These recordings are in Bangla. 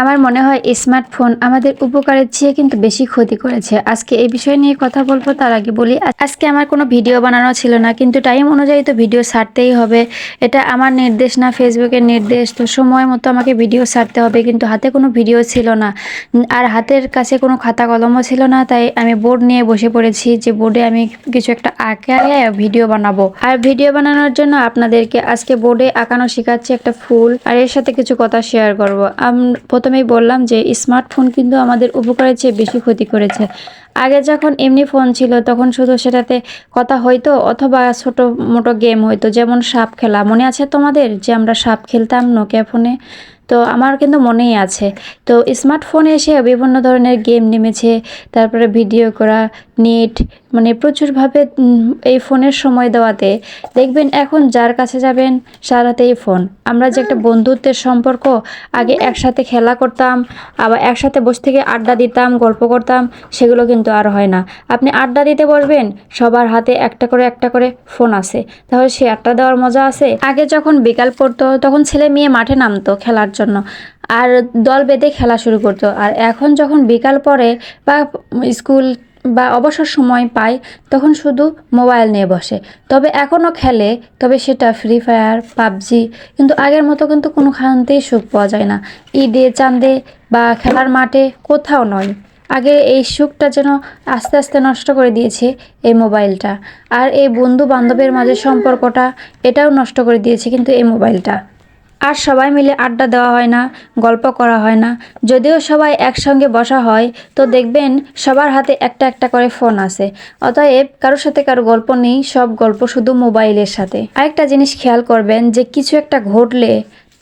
আমার মনে হয় স্মার্টফোন আমাদের উপকারের চেয়ে কিন্তু বেশি ক্ষতি করেছে। আজকে এই বিষয় নিয়ে কথা বলব, তার আগে বলি, আজকে আমার কোনো ভিডিও বানানো ছিল না, কিন্তু টাইম অনুযায়ী তো ভিডিও ছাড়তেই হবে। এটা আমার নির্দেশ না ফেসবুকের নির্দেশ, তো সময় মতো আমাকে ভিডিও ছাড়তে হবে, কিন্তু হাতে কোনো ভিডিও ছিল না। আর হাতের কাছে কোনো খাতা কলমও ছিল না, তাই আমি বোর্ড নিয়ে বসে পড়েছি যে বোর্ডে আমি কিছু একটা আঁকে ভিডিও বানাবো। আর ভিডিও বানানোর জন্য আপনাদেরকে আজকে বোর্ডে আঁকানো শেখাচ্ছি একটা ফুল, আর এর সাথে কিছু কথা শেয়ার করব। আমি প্রথমেই বললাম যে, স্মার্টফোন কিন্তু আমাদের উপকারের চেয়ে বেশি ক্ষতি করেছে। আগে যখন এমনি ফোন ছিল, তখন শুধু সেটাতে কথা হইতো অথবা ছোট মোটো গেম হইতো, যেমন সাপ খেলা। মনে আছে তোমাদের যে, আমরা সাপ খেলতাম নোকিয়া ফোনে? তো আমার কিন্তু মনেই আছে। তো স্মার্টফোনে এসে বিভিন্ন ধরনের গেম নেমেছে, তারপরে ভিডিও করা, নেট মানে প্রচুরভাবে এই ফোনের সময় দেওয়াতে দেখবেন এখন যার কাছে যাবেন সার হাতেই ফোন। আমরা যে একটা বন্ধুত্বের সম্পর্ক আগে একসাথে খেলা করতাম আবার একসাথে বসে থেকে আড্ডা দিতাম গল্প করতাম সেগুলো কিন্তু আর হয় না। আপনি আড্ডা দিতে বলবেন সবার হাতে একটা করে একটা করে ফোন আছে। তাহলে সে আড্ডা দেওয়ার মজা আছে। আগে যখন বিকাল পড়তো তখন ছেলে মেয়ে মাঠে নামতো খেলার জন্য আর দল বেঁধে খেলা শুরু করতো। আর এখন যখন বিকাল পরে বা স্কুল বা অবসর সময় পায়, তখন শুধু মোবাইল নিয়ে বসে। তবে এখনও খেলে, তবে সেটা ফ্রি ফায়ার পাবজি, কিন্তু আগের মতো কিন্তু কোনো কোনোখানতেই সুখ পাওয়া যায় না। ঈদে, চাঁদে বা খেলার মাঠে কোথাও নয়। আগে এই সুখটা যেন আস্তে আস্তে নষ্ট করে দিয়েছে এই মোবাইলটা। আর এই বন্ধু বান্ধবের মাঝে সম্পর্কটা, এটাও নষ্ট করে দিয়েছে কিন্তু এই মোবাইলটা। আর সবাই মিলে আড্ডা দেওয়া হয় না, গল্প করা হয় না। যদিও সবাই একসঙ্গে বসা হয়, তো দেখবেন সবার হাতে একটা একটা করে ফোন আছে। অতএব কারোর সাথে কারও গল্প নেই, সব গল্প শুধু মোবাইলের সাথে। আরেকটা জিনিস খেয়াল করবেন যে কিছু একটা ঘটলে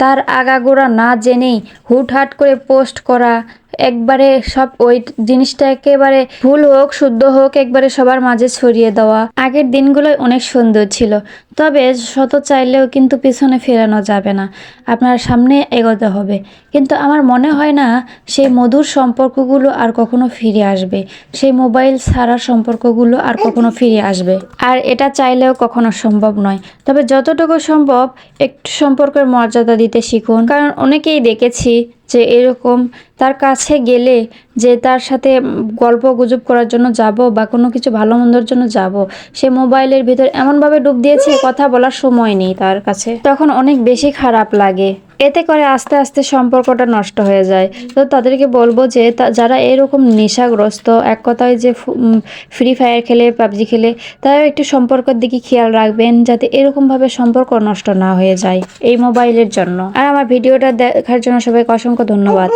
তার আগাগোড়া না জেনেই হুটহাট করে পোস্ট করা একবারে সব ওই জিনিসটা একেবারে ভুল হোক, শুদ্ধ হোক, একবারে সবার মাঝে ছড়িয়ে দেওয়া। আগের দিনগুলোই অনেক সুন্দর ছিল। তবে শত চাইলেও কিন্তু পিছনে ফেরানো যাবে না। আপনার সামনে এগোতে হবে। কিন্তু আমার মনে হয় না, সেই মধুর সম্পর্কগুলো আর কখনো ফিরে আসবে। সেই মোবাইল ছাড়া সম্পর্কগুলো আর কখনো ফিরে আসবে। আর এটা চাইলেও কখনো সম্ভব নয়। তবে যতটুকু সম্ভব একটু সম্পর্কের মর্যাদা দিতে শিখুন। কারণ অনেকেই দেখেছি যে এরকম তার কাছে গেলে যে তার সাথে গল্প গুজব করার জন্য যাব বা কোনো কিছু ভালো মন্দর জন্য যাব, সে মোবাইলের ভিতর এমনভাবে ডুব দিয়েছে, কথা বলার সময় নেই তার কাছে। তখন অনেক বেশি খারাপ লাগে। এতে করে আস্তে আস্তে সম্পর্কটা নষ্ট হয়ে যায়। তো তাদেরকে বলব যে যারা এরকম নেশাগ্রস্ত, এক কথায় যে ফ্রি ফায়ার খেলে, পাবজি খেলে, তারাও একটু সম্পর্কের দিকে খেয়াল রাখবেন যাতে এরকমভাবে সম্পর্ক নষ্ট না হয়ে যায় এই মোবাইলের জন্য। আর আমার ভিডিওটা দেখার জন্য সবাইকে অসংখ্য ধন্যবাদ।